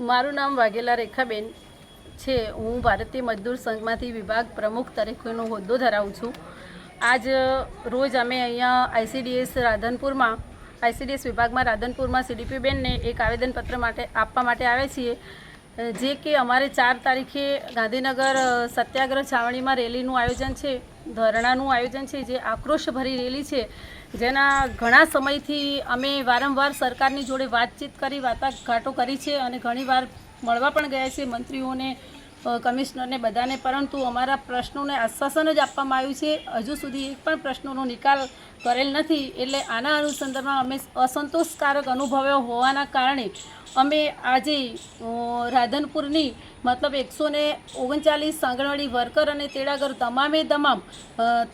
મારું નામ વાઘેલા રેખાબેન છે. હું ભારતીય મજદૂર સંઘમાંથી વિભાગ પ્રમુખ તરીકેનો હોદ્દો ધરાવું છું. આજ રોજ અમે અહીંયા આઈસીડીએસ રાધનપુરમાં આઈસીડીએસ વિભાગમાં રાધનપુરમાં સીડીપી બેનને એક આવેદનપત્ર માટે આપવા માટે આવ્યા છીએ. જે કે અમારે ચાર તારીખે ગાંધીનગર સત્યાગ્રહ છાવણીમાં રેલીનું આયોજન છે. ધરણાનું આયોજન છે, જે આક્રોશભરી રેલી છે. જેના ઘણા સમયથી અમે વારંવાર સરકારની જોડે વાતચીત કરી, વાટાઘાટો કરી છે અને ઘણીવાર મળવા પણ ગયા છે. મંત્રીઓને કમિશનરને બધાને, પરંતુ અમારા પ્રશ્નોને આશ્વાસન જ આપવામાં આવ્યું છે. હજુ સુધી એક પણ પ્રશ્નોનો નિકાલ કરેલ નથી. એટલે આના અનુસંધાનમાં અમે અસંતોષકારક અનુભવ્યો હોવાના કારણે અમે આજે રાધનપુરની મતલબ એકસો ને ઓગણચાલીસ આંગણવાડી વર્કર અને તેડાગર તમામે તમામ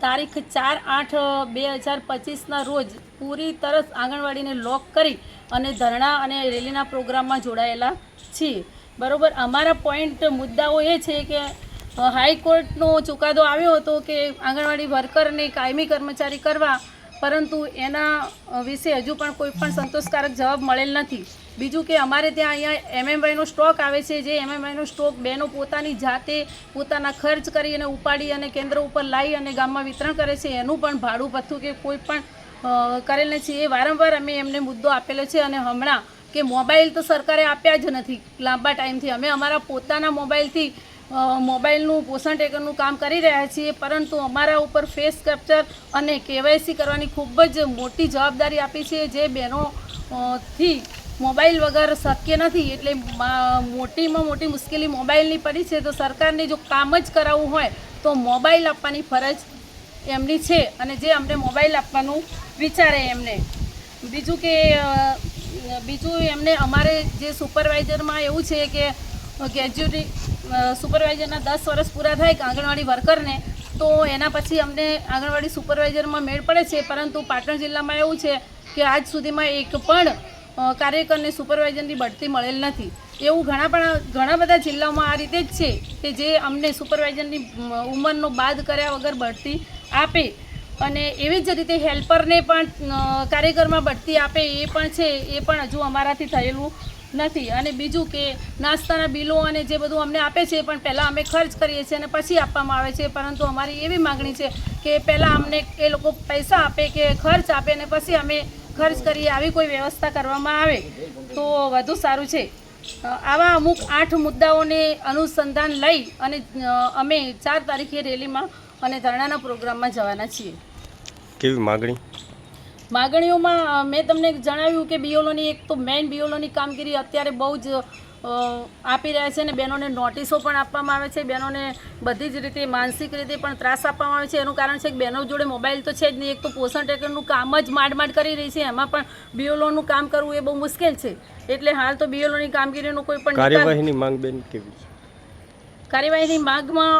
તારીખ ચાર આઠ બે હજાર પચીસના રોજ પૂરી તરસ આંગણવાડીને લોક કરી અને ધરણા અને રેલીના પ્રોગ્રામમાં જોડાયેલા છીએ. બરોબર, અમારા પોઈન્ટ મુદ્દાઓ એ છે કે હાઈકોર્ટનો ચુકાદો આવ્યો હતો કે આંગણવાડી વર્કરને કાયમી કર્મચારી કરવા, પરંતુ એના વિશે હજુ પણ કોઈ પણ સંતોષકારક જવાબ મળેલ નથી. બીજું કે અમારે ત્યાં અહીંયા એમએમવાયનો સ્ટોક આવે છે, જે એમએમવાયનો સ્ટોક બહેનો પોતાની જાતે પોતાના ખર્ચ કરી અને ઉપાડી અને કેન્દ્ર ઉપર લાવી અને ગામમાં વિતરણ કરે છે, એનું પણ ભાડું ભથ્થું કે કોઈ પણ કરેલ નથી. એ વારંવાર અમે એમને મુદ્દો આપેલો છે અને હમણાં કે મોબાઈલ તો સરકારે આપ્યા જ નથી. લાંબા ટાઈમથી અમે અમારા પોતાના મોબાઈલથી મોબાઈલનું પોષણ ટેકરનું કામ કરી રહ્યા છીએ, પરંતુ અમારા ઉપર ફેસ કેપ્ચર અને કેવાયસી કરવાની ખૂબ જ મોટી જવાબદારી આપી છે. જે બહેનો થી મોબાઈલ વગર શક્ય નથી, એટલે મોટીમાં મોટી મુશ્કેલી મોબાઈલની પડી છે, તો સરકારને જો કામ જ કરાવવું હોય, તો મોબાઈલ આપવાની ફરજ એમની છે અને જે અમને મોબાઈલ આપવાનું વિચારે એમને. બીજું કે બીજું એમને અમારે જે સુપરવાઇઝરમાં એવું છે કે ગ્રેજ્યુટી સુપરવાઇઝરના દસ વર્ષ પૂરા થાય કે આંગણવાડી વર્કરને તો એના પછી અમને આંગણવાડી સુપરવાઇઝરમાં મેળ પડે છે. પરંતુ પાટણ જિલ્લામાં એવું છે કે આજ સુધીમાં એક પણ કાર્યકરને સુપરવાઇઝરની બઢતી મળેલ નથી. એવું ઘણા પણ, ઘણા બધા જિલ્લાઓમાં આ રીતે જ છે કે જે અમને સુપરવાઇઝરની ઉંમરનો બાદ કર્યા વગર બઢતી આપે. અને એવી જ રીતે હેલ્પરને પણ કાર્યક્રમમાં બઢતી આપે એ પણ છે, એ પણ હજુ અમારાથી થયેલું નથી. અને બીજું કે નાસ્તાના બિલો અને જે બધું અમને આપે છે એ પણ પહેલાં અમે ખર્ચ કરીએ છીએ અને પછી આપવામાં આવે છે. પરંતુ અમારી એવી માગણી છે કે પહેલાં અમને એ લોકો પૈસા આપે કે ખર્ચ આપે અને પછી અમે ખર્ચ કરીએ આવી કોઈ વ્યવસ્થા કરવામાં આવે તો વધુ સારું છે. આવા અમુક આઠ મુદ્દાઓને અનુસંધાન લઈ અને અમે ચાર તારીખે રેલીમાં અને ધરણાના પ્રોગ્રામમાં જવાના છીએ. કેવી માગણી? માગણીઓમાં મેં તમને જણાવ્યું કે બીઓલોની એક તો મેઇન બીઓલોની કામગીરી અત્યારે બહુ જ આપી રહ્યા છે અને બહેનોને નોટિસો પણ આપવામાં આવે છે. બહેનોને બધી જ રીતે માનસિક રીતે પણ ત્રાસ આપવામાં આવે છે. એનું કારણ છે કે બહેનો જોડે મોબાઈલ તો છે જ નહીં. એક તો પોષણ ટેકરનું કામ જ માંડ માંડ કરી રહી છે. એમાં પણ બીઓલોનું કામ કરવું એ બહુ મુશ્કેલ છે. એટલે હાલ તો બીઓલોની કામગીરીનો કોઈ પણ કાર્યવાહીની માંગ બેન કેવી છે? કાર્યવાહીની માગમાં